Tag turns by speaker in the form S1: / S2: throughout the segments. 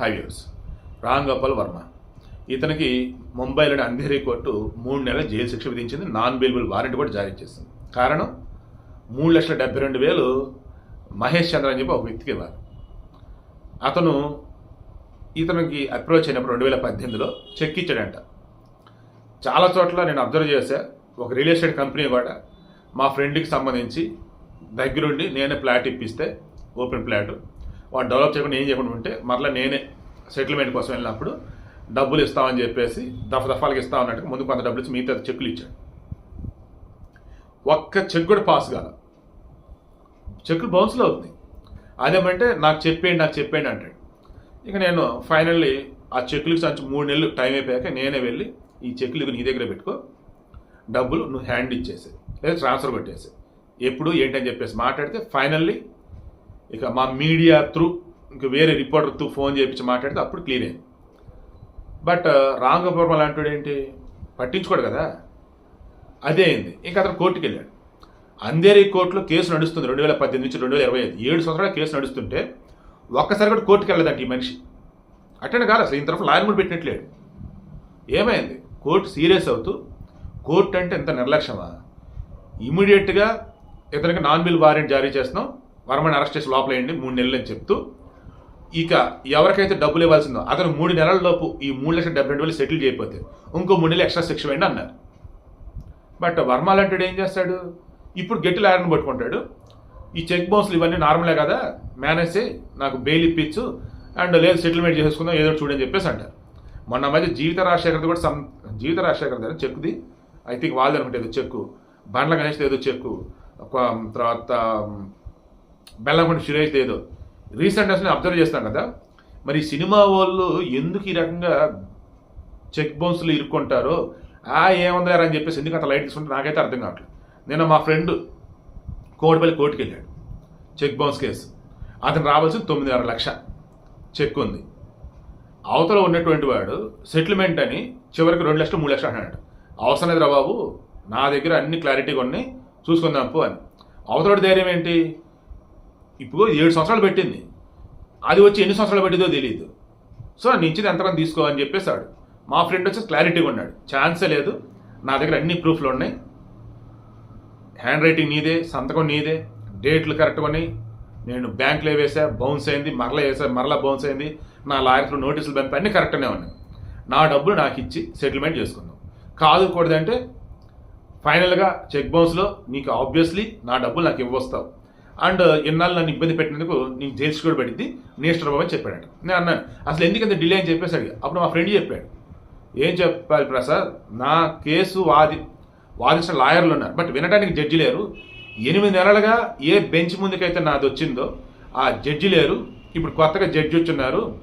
S1: Highways Ram Gopal Varma. ఇతనికి ముంబైలోని Andheri court మూడు నెలల జైలు శిక్ష విధించింది. నాన్ బెయిలబుల్ వారెంట్ కూడా జారీ చేసింది. కారణం? మూడు లక్షల డెబ్బై రెండు వేలు మహేష్ చంద్ర అని చెప్పి ఒక వ్యక్తికి ఇవ్వాలి. అతను ఇతనికి అప్రోచ్ అయినప్పుడు రెండు వేల పద్దెనిమిదిలో చెక్ ఇచ్చాడంట. చాలా చోట్ల నేను అబ్జర్వ్ చేశా. ఒక రియల్ ఎస్టేట్ కంపెనీ కూడా మా ఫ్రెండ్కి సంబంధించి దగ్గరుండి నేనే ప్లాట్ ఇప్పిస్తే ఓపెన్ ప్లాట్ వాడు డెవలప్ చేయకుండా ఏం చేయకుండా ఉంటే మరలా నేనే సెటిల్మెంట్ కోసం వెళ్ళినప్పుడు డబ్బులు ఇస్తామని చెప్పేసి దఫ దఫాలకు ఇస్తా అన్నట్టు ముందు కొంత డబ్బులు ఇచ్చి మిగతా చెక్కులు ఇచ్చాడు. ఒక్క చెక్ కూడా పాస్ కాల. చెక్కులు బౌన్స్లో అవుతుంది అదేమంటే నాకు చెప్పేయండి నాకు చెప్పేయండి అంటాడు. ఇక నేను ఫైనల్లీ ఆ చెక్కులకు సంచి మూడు నెలలు టైం అయిపోయాక నేనే వెళ్ళి ఈ చెక్కులు నీ దగ్గర పెట్టుకో. డబ్బులు నువ్వు హ్యాండ్ ఇచ్చేసే లేదా ట్రాన్స్ఫర్ కొట్టేసి ఎప్పుడు ఏంటని చెప్పేసి మాట్లాడితే ఫైనల్లీ ఇక మా మీడియా త్రూ ఇంక వేరే రిపోర్టర్ త్రూ ఫోన్ చేయించి మాట్లాడితే అప్పుడు క్లీన్ అయింది. బట్ రామ్ గోపాల్ అలాంటి ఏంటి? పట్టించుకోడు కదా. అదే అయింది. ఇంకా అతను కోర్టుకి వెళ్ళాడు అందేరి కోర్టులో కేసు నడుస్తుంది. రెండు వేల పద్దెనిమిది నుంచి రెండు వేల ఇరవై ఐదు. ఏడు సంవత్సరాల కేసు నడుస్తుంటే ఒక్కసారి కూడా కోర్టుకి వెళ్ళదంట ఈ మనిషి. అటెండ్ కాదు అసలు. ఇంత తరఫు లాయర్ కూడా పెట్టినట్లేడు ఏమైంది? కోర్టు సీరియస్ అవుతూ కోర్టు అంటే ఎంత నిర్లక్ష్యమా? ఇమీడియట్గా ఇతనికి నాన్ బిల్ వారెంట్ జారీ చేస్తున్నాం. వర్మని అరెస్ట్ చేసి లోపలేయండి మూడు నెలలు అని చెప్తూ ఇక ఎవరికైతే డబ్బులు ఇవ్వాల్సిందో అతను మూడు నెలల లోపు ఈ మూడు లక్షల డెబ్బై రెండు వేలు సెటిల్ చేయకపోతే ఇంకో మూడు నెలలు ఎక్స్ట్రా శిక్ష వేయండి అన్నారు. బట్ వర్మ లాంటి ఏం చేస్తాడు? ఇప్పుడు గట్టి లాయర్ని పట్టుకుంటాడు. ఈ చెక్ బౌన్స్లు ఇవన్నీ నార్మలే కదా మేనేజ్ చేయి నాకు బెయిల్ ఇప్పించు అండ్ లేదు సెటిల్మెంట్ చేసుకుందాం ఏదో చూడని చెప్పేసి అంటారు. మొన్న మధ్య జీవిత రాజశేఖర్ది కూడా సం జీవిత రాజశేఖర్ దగ్గర చెక్ది ఐ థింక్ వాళ్ళది అనుకుంటే ఏదో చెక్కు బండ్ల గణేష్ ఏదో చెక్కు తర్వాత బెల్లంకొండ సురేష్ ఏదో రీసెంట్ అసలు అబ్జర్వ్ చేస్తాం కదా. మరి సినిమా వాళ్ళు ఎందుకు ఈ రకంగా చెక్ బౌన్స్లు ఇరుక్కుంటారో ఆ ఏముందారా అని చెప్పేసి ఎందుకు అంత లైట్ తీసుకుంటే నాకైతే అర్థం కావట్లేదు. నేను మా ఫ్రెండ్ కోటిపల్లి కోర్టుకి వెళ్ళాడు చెక్ బౌన్స్ కేసు. అతను రావాల్సిన తొమ్మిదిన్నర లక్ష చెక్ ఉంది. అవతల ఉన్నటువంటి వాడు సెటిల్మెంట్ అని చివరికి రెండు లక్షలు మూడు లక్షలు అన్నాడు. అవసరం లేదురా బాబు నా దగ్గర అన్ని క్లారిటీగా ఉన్నాయి చూసుకుందాం పో అని. అవతల ధైర్యం ఏంటి? ఇప్పుడు ఏడు సంవత్సరాలు పెట్టింది. అది వచ్చి ఎన్ని సంవత్సరాలు పెట్టిందో తెలియదు సో నేను ఇచ్చింది ఎంతకం తీసుకో అని చెప్పేశాడు. మా ఫ్రెండ్ వచ్చి క్లారిటీగా ఉన్నాడు ఛాన్సే లేదు. నా దగ్గర అన్ని ప్రూఫ్లు ఉన్నాయి. హ్యాండ్ రైటింగ్ నీదే సంతకం నీదే డేట్లు కరెక్ట్గా ఉన్నాయి. నేను బ్యాంకులో వేసా బౌన్స్ అయింది మరలా వేసా మరలా బౌన్స్ అయింది. నా లాయర్స్లో నోటీసులు పంపి అన్నీ కరెక్ట్గానే ఉన్నాయి. నా డబ్బులు నాకు ఇచ్చి సెటిల్మెంట్ చేసుకుందాం. కాదు కూడదంటే ఫైనల్గా చెక్ బౌన్స్లో నీకు ఆబ్వియస్లీ నా డబ్బులు నాకు ఇవ్వస్తావు. అండ్ ఎన్నాళ్ళు నన్ను ఇబ్బంది పెట్టినందుకు నీకు జైల్స్ కూడా పెట్టింది నేస్టర్ బాబు అని చెప్పాడు నేను అన్నాను అసలు ఎందుకంత డిలే అని చెప్పేసి అడిగా. అప్పుడు మా ఫ్రెండ్ చెప్పాడు. ఏం చెప్పాలి ప్రసాద్? నా కేసు వాది వాదించిన లాయర్లు ఉన్నారు. బట్ వినడానికి జడ్జి లేరు. ఎనిమిది నెలలుగా ఏ బెంచ్ ముందుకైతే నాది వచ్చిందో ఆ జడ్జి లేరు. ఇప్పుడు కొత్తగా జడ్జి వచ్చున్నారు.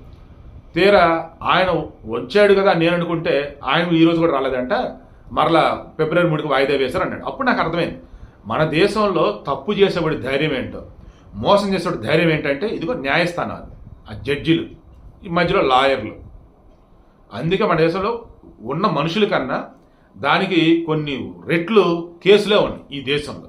S1: తీరా ఆయన వచ్చాడు కదా నేను అనుకుంటే ఆయన ఈరోజు కూడా రాలేదంట. మరలా ఫిబ్రవరి మూడుకి వాయిదా వేశారు అన్నాడు అప్పుడు నాకు అర్థమైంది. మన దేశంలో తప్పు చేసేవాడి ధైర్యం ఏంటో మోసం చేసేవాడి ధైర్యం ఏంటంటే ఇదిగో న్యాయస్థానాలు ఆ జడ్జిలు ఈ మధ్యలో లాయర్లు. అందుకే మన దేశంలో ఉన్న మనుషుల కన్నా దానికి కొన్ని రెట్లు కేసులే ఉన్నాయి ఈ దేశంలో.